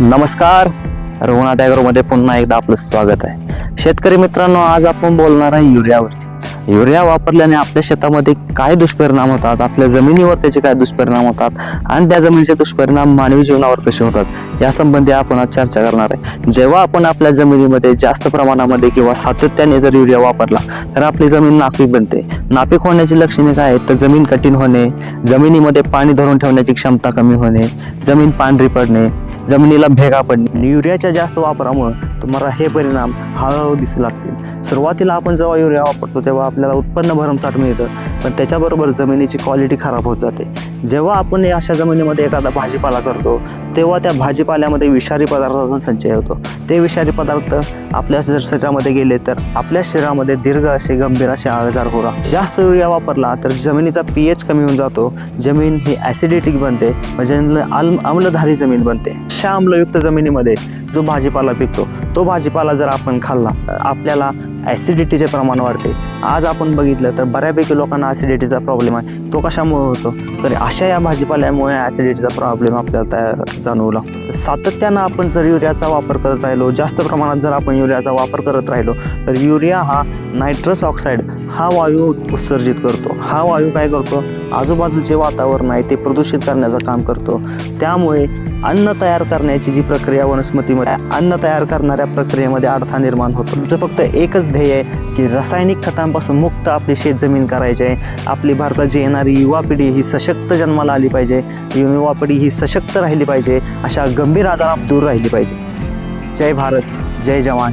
नमस्कार. रघुनाथ ॲग्रोमध्ये पुन्हा एकदा आपलं स्वागत आहे. शेतकरी मित्रांनो आज आपण बोलणार आहे युरियावरती. युरिया वापरल्याने आपल्या शेतामध्ये काय दुष्परिणाम होतात? आपल्या जमिनीवर त्याचे काय दुष्परिणाम होतात? आणि त्या जमिनीचे दुष्परिणाम मानवी जीवनावर कसे होतात? यासंबंधी आपण आज चर्चा करणार आहे. जेव्हा आपण आपल्या जमिनीमध्ये जास्त प्रमाणामध्ये किंवा सातत्याने जर युरिया वापरला तर आपली जमीन नापीक बनते. नापीक होण्याची लक्षणे काय आहेत? तर जमीन कठीण होणे जमिनीमध्ये पाणी धरून ठेवण्याची क्षमता कमी होणे जमीन पांढरी पडणे जमिनीला भेगा पडणे. युरियाच्या जास्त वापरामुळे तुम्हाला हे परिणाम हळूहळू दिसू लागतील. सुरुवातीला आपण जेव्हा युरिया वापरतो तेव्हा आपल्याला उत्पन्न भरमसाठ मिळतं. पण त्याच्याबरोबर जमिनीची क्वालिटी खराब होत जाते. जेव्हा आपण अशा जमिनीमध्ये एखादा भाजीपाला करतो तेव्हा त्या भाजीपाल्यामध्ये विषारी पदार्थाचा संचय होतो. ते विषारी पदार्थ आपल्या जर शरीरामध्ये गेले तर आपल्या शरीरामध्ये दीर्घ असे गंभीर असे आजार हो जास्त युरिया वापरला तर जमिनीचा पीएच कमी होऊन जातो. जमीन ही ॲसिडिटिक बनते म्हणजे आल आम्लधारी जमीन बनते. अशा आम्लयुक्त जमिनीमध्ये जो भाजीपाला पिकतो तो भाजीपाला जर आपण खाल्ला आपल्याला ॲसिडिटीचे प्रमाण वाढते. आज आपण बघितलं तर बऱ्यापैकी लोकांना ॲसिडिटीचा प्रॉब्लेम आहे. तो कशामुळे होतो? तर अशा या भाजीपाल्यामुळे ॲसिडिटीचा प्रॉब्लेम आपल्याला तयार जाणवू लागतो. सातत्यानं आपण जर युरियाचा वापर करत राहिलो जास्त प्रमाणात जर आपण युरियाचा वापर करत राहिलो तर युरिया हा नायट्रस ऑक्साईड हा वायू उत्सर्जित करतो. हा वायू काय करतो? आजूबाजूचे वातावरण आहे ते प्रदूषित करण्याचं काम करतो. त्यामुळे अन्न तयार करण्याची जी प्रक्रिया वनस्पतीमध्ये आहे, अन्न तयार करणाऱ्या प्रक्रियेमध्ये अडथळा निर्माण होतो. तुमचं फक्त एकच ध्येय आहे की रासायनिक खतांपासून मुक्त आपली शेतजमीन करायची आहे. आपली भारताची येणारी युवा पिढी ही सशक्त जन्माला आली पाहिजे. युवा पिढी ही सशक्त राहिली पाहिजे. अशा गंभीर आजारात दूर राहिली पाहिजे. जय भारत जय जवान.